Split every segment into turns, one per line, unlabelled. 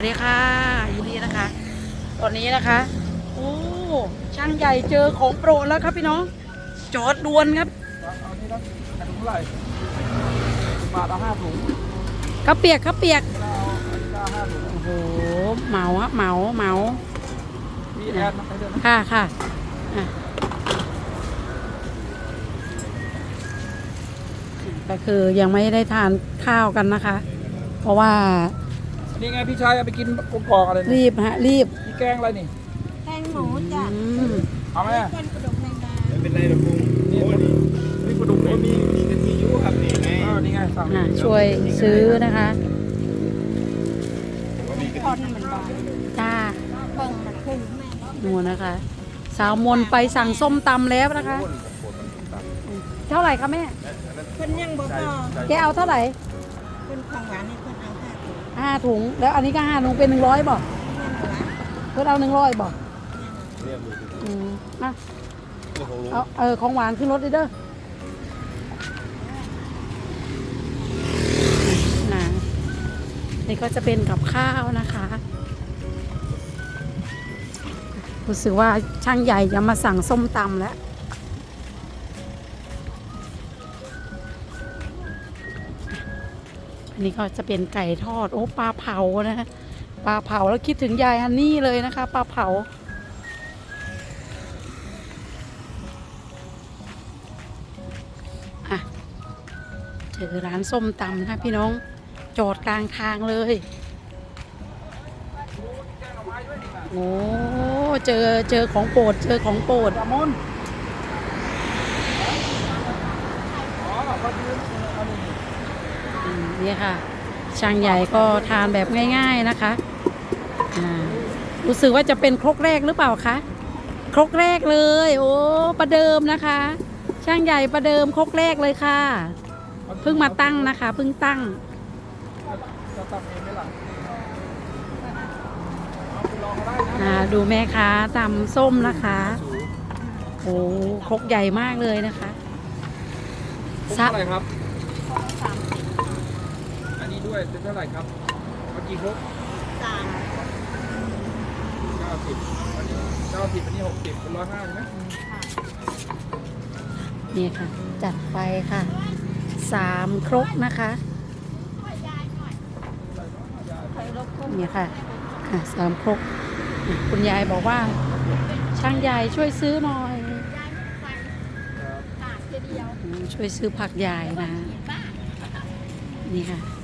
สวัสดีค่ะยินดีนะคะ ตอนนี้นะคะโอ้ช่างใหญ่เจอของโปรดแล้วครับพี่น้องจอดดวนครับ
เอานี่นะถุงเท่าไหร่สิบบาทเอาห้าถุง
ข้าวเปียกข้าวเปียก
เอาห้าห้าถุง
โอ้โหเหมาอะเหมาเหมา
มีแอด
ค่ะค่ะอะก็คือยังไม่ได้ทานข้าวกันนะคะ เพราะว่า
นี่ไงพี่ชายเอาไปกินกกอกอะไรนี่
รีบฮะรีบ
พี่แกงอะไรนี่
แกงหมูจ้ะ
อืม
เอาไหม
เป็นกระดูกในนา
ไม่เป็นไรหรอกลุง
นี่
โอ้นี่
นี่ปลาดุก
โอ้
นี่
มีมีกะทิอยุครับนี่ไง
เออนี่ไงสั่ง
อะช่วยซื้อนะคะ
ว่ามีกะ
ค
ทิ
นเหมือนกัน
จ้า
เบิ่งมันขึ้นแม่
นูนนะคะ สาวมนไปสั่งส้มตำแล้วนะคะ เท่าไหร่คะแม่
เพิ่นยังบ่พอ
แกเอาเท่าไหร่
เพิ่นของหวานนี่เพิ่นเอา ห้าถุง
แล้วอันนี้ก็ห้าถุงเป็นหนึ่งร้อยบอก
เพื่
อเอาหนึ่งร้อยบอก
เรียกดู
อืมนะ
เรื่องของลุง
เอาเออของหวานขึ้นรถเลยเด้อนะนี่ก็จะเป็นกับข้าวนะคะรู้สึกว่าช่างใหญ่จะมาสั่งส้มตำแล้ว อันนี้ก็จะเป็นไก่ทอด โอ้ปลาเผานะฮะปลาเผาแล้วคิดถึงยายฮันนี่เลยนะคะปลาเผา อะเจอร้านส้มตำนะพี่น้องจอดกลางทางเลย โอ้เจอเจอของโปรดเจอของโปรด
มนอ๋อเขายืนเอานี่
อืม นี่ค่ะ ช่างใหญ่ก็ทานแบบง่าย ๆนะคะอ่ารู้สึกว่าจะเป็นครกแรกหรือเปล่าคะครกแรกเลย โอ้ประเดิมนะคะ ช่างใหญ่ประเดิมครกแรกเลยค่ะเพิ่งมาตั้งนะคะเพิ่งตั้ง
อ่าดู
แม่ค้าตำส้มนะคะโอ้ครกใหญ่มากเลยนะคะ
ถุง
ซับ
เท่าไหร่ครับ ด้วยเป็นเท่าไหร่ครับเมื่อกี้ครบ
สาม
เก้าสิบอันนี้เก้าสิบอันนี้หกสิบเป็นร้อยห้าใช่ไหม
นี่ค่ะ จัดไปค่ะสามครกนะคะ
ใครรบกวน
นี่ค่ะอะสามครกอะคุณยายบอกว่า ช่างใหญ่ช่วยซื้อหน่อย
ขาดทีเดียว
อืมช่วยซื้อผักใหญ่นะ นี่ค่ะ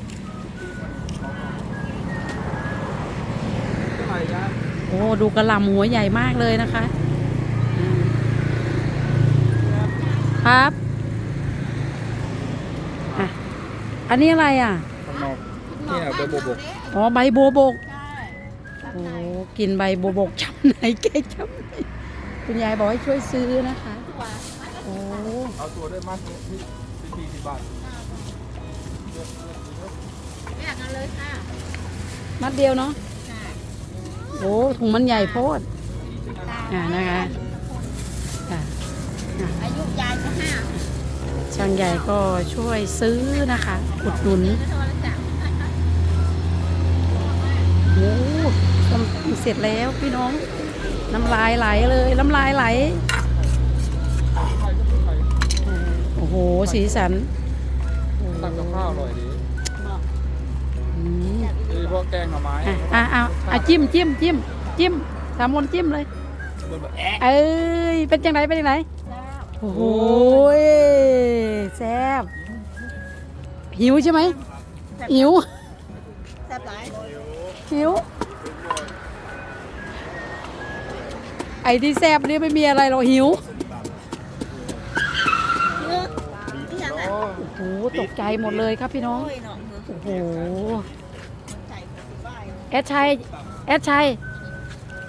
โอ้ดูกระหลำหัวใหญ่มากเลยนะคะอืมครับอะอันนี้อะไรอะ
ข้างนอกนี่อะเบอร์โบบก
อ๋อใบบัวบก
ใช่
โอ้กินใบบัวบกช้ำไหนแกช้ำไหนคุณยายบอกให้ช่วยซื้อนะคะโอ้
เอาตัวด้วยมัดนี่ที่สี่สิบบาท
แม่กันเลยค่ะ
มัดเดียวเนาะ
ค่ะ
โอ้ถุงมันใหญ่โพดอ่านะคะค่ะอะ
อายุยายก็ห้า
ช่างใหญ่ก็ช่วยซื้อนะคะ อุดหนุนโอ้ส้มตำเสร็จแล้วพี่น้อง น้ำลายไหลเลยน้ำลายไหลโอ้โหสีสัน
ตักกับข้าวอร่อยดี
อืม
โดยเฉพาะ แกงหน่อไม้
อะอะเอาเอาจิ้มจิ้มจิ้มจิ้มสามมนจิ้มเลยเอ้ยเป็นจังไรเป็นจังไรโอ้โหยแซ่บหิวใช่ไหมหิว
แซ่บหลาย
หิวไอ้ที่แซ่บนี่ไม่มีอะไรหรอกหิว
เนื้อที่ยังอะ
โอ้โหตกใจหมดเลยครับพี่น้อง
โอ้ยเนาะ
โอ้โห
ใส่ไปสิบ้าย
แอดชัยแอดชัย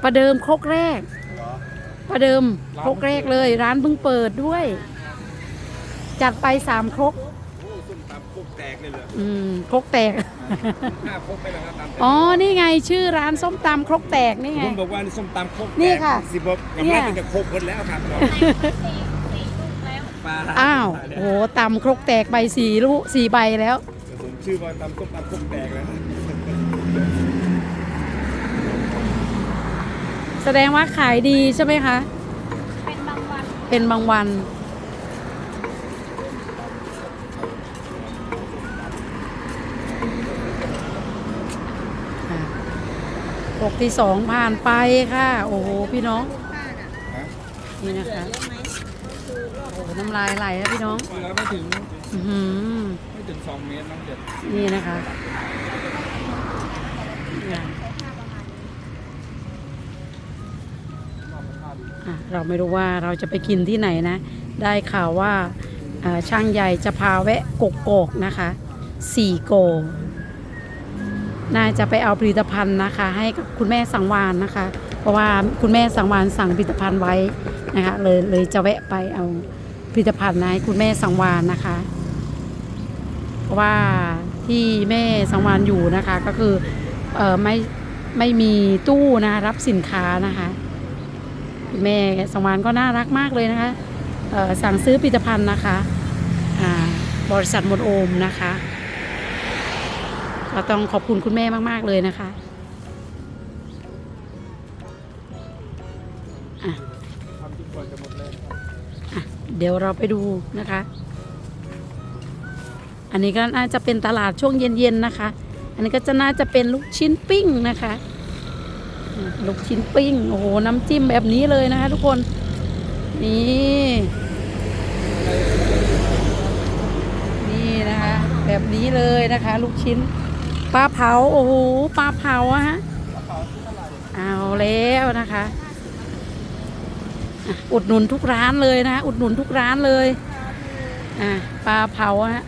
ประเดิมครกแรก ประเดิมครกแรกเลย ร้านเพิ่งเปิดด้วย จัดไปสามครก
โอ้ส้มตำโคกแตกเลยเหรอ
อืมครกแตก
ห้าโคกไปแล้วครับตำ
อ๋อนี่ไงชื่อร้านส้มตำครกแตกนี่ไง
ผมบอกว่าส้มตำโคกแตก
นี่ค่ะ
สิบอกกำ
เนี่
ลั
ย
งจะโคกหมดแล้วครับปลา
อ้าวโอ้โหตำครกแตกใบสี่ลูกสี่ใบแล้ว
ผมชื่อว่าตำส้มตำโคกแตกแล้ว
แสดงว่าขายดีใช่ไหมคะ
เป็นบางวัน
เป็นบางวันค่ะปกที่สองผ่านไปค่ะ โอ้โห พี่น้อง
ป้าน่ะ
ฮะ
นี่นะคะ
เยอะไหมคือรอบ
โอ้โหน้ำลายไหลนะพี่น้อง
เวลาไม่ถึง
อื้อหือ
ไม่ถึงสองเมตรน้องเด็ด
นี่นะคะ เนี่ย เราไม่รู้ว่าเราจะไปกินที่ไหนนะ ได้ข่าวว่าช่างใหญ่จะพาแวะกกอกนะคะสี่โก น่าจะไปเอาผลิตภัณฑ์นะคะ ให้กับคุณแม่สังวานนะคะ เพราะว่าคุณแม่สังวานสั่งผลิตภัณฑ์ไว้นะคะเลยเลยจะแวะไปเอาผลิตภัณฑ์นะให้คุณแม่สังวานนะคะ เพราะว่าที่แม่สังวานอยู่นะคะก็คือออไม่ไม่มีตู้นะรับสินค้านะคะ คุณแม่สังวานก็น่ารักมากเลยนะคะสั่งซื้อผลิตภัณฑ์นะคะบริษัทมดโอมนะคะก็ต้องขอบคุณคุณแม่มาก ๆ เลยนะคะ
เดี๋
ยวเราไปดูนะคะ อันนี้ก็น่าจะเป็นตลาดช่วงเย็น ๆ นะคะ อันนี้ก็จะน่าจะเป็นลูกชิ้นปิ้งนะคะ ลูกชิ้นปิ้ง โอ้โห น้ำจิ้มแบบนี้เลยนะคะทุกคน นี่ นี่นะคะ แบบนี้เลยนะคะ ลูกชิ้น ปลาเผา โอ้โห ปลาเผาอะฮะ เอาแล้วนะคะ อุดหนุนทุกร้านเลยนะคะอุดหนุนทุกร้านเลย อะปลาเผาฮะ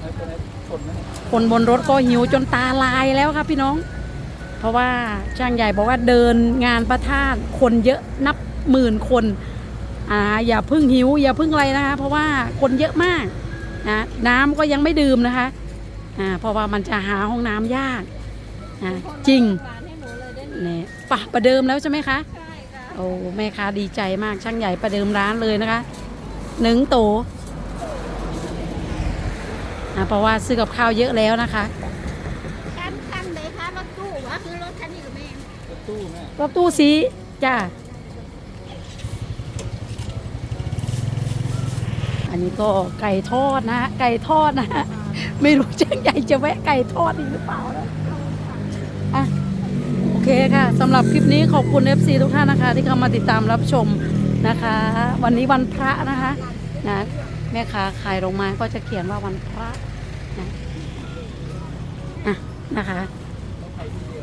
ไอ้ตัวนี้ชนไหมเนี่ย
คนบนรถก็หิวจนตาลายแล้วครับพี่น้อง ราะว่าช่างใหญ่บอกว่าเดินงานประทาดคนเยอะนับหมื่นคนอ่าอย่าเพึ่งหิว อย่าเพึ่งอะไรนะคะ เพราะว่าคนเยอะมากนะน้ำก็ยังไม่ดื่มนะคะอ่าเพราะว่ามันจะหาห้องน้ำยากอ่าจริง
หวานให้หนูเลยได้ไหม
เนี่ยปะประเดิมแล้วใช่ไหมคะ
ใช่ค่ะ
โอ้แม่ค้าดีใจมากช่างใหญ่ประเดิมร้านเลยนะคะหนึ่งโตอะเพราะว่าซื้อกับข้าวเยอะแล้วนะคะ
คันคันเลยค่ะรถตู้วะคือรถคันนี้กับแม่
รถ ตู้แม่
รถตู้สีจ้าอันนี้ก็ไก่ทอดนะฮะไก่ทอดนะฮะไม่รู้ช่างใหญ่จะแวะไก่ทอดอีกหรือเปล่านะอะโอเคค่ะสำหรับคลิปนี้ขอบคุณ FC ทุกท่านนะคะ ที่เข้ามาติดตามรับชมนะคะ วันนี้วันพระนะคะนะแม่ค้าขายลงมาก็จะเขียนว่าวันพระนะอะนะคะ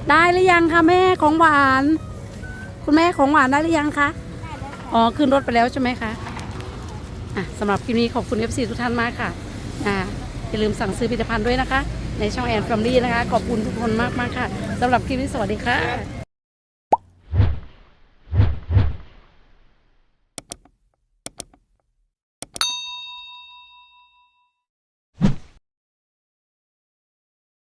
ได้หรือยังคะแม่ของหวาน คุณแม่ของหวานได้หรือยังคะอ๋อขึ้นรถไปแล้วใช่ไหมคะอะสำหรับคลิปนี้ขอบคุณ FC ทุกท่านมากค่ะอ่าอย่าลืมสั่งซื้อผลิตภัณฑ์ด้วยนะคะ ในช่องแอนฟ a มลี่นะคะ ขอบคุณทุกคนมากมากค่ะสำหรับคลิปนี้สวัสดีค่ะ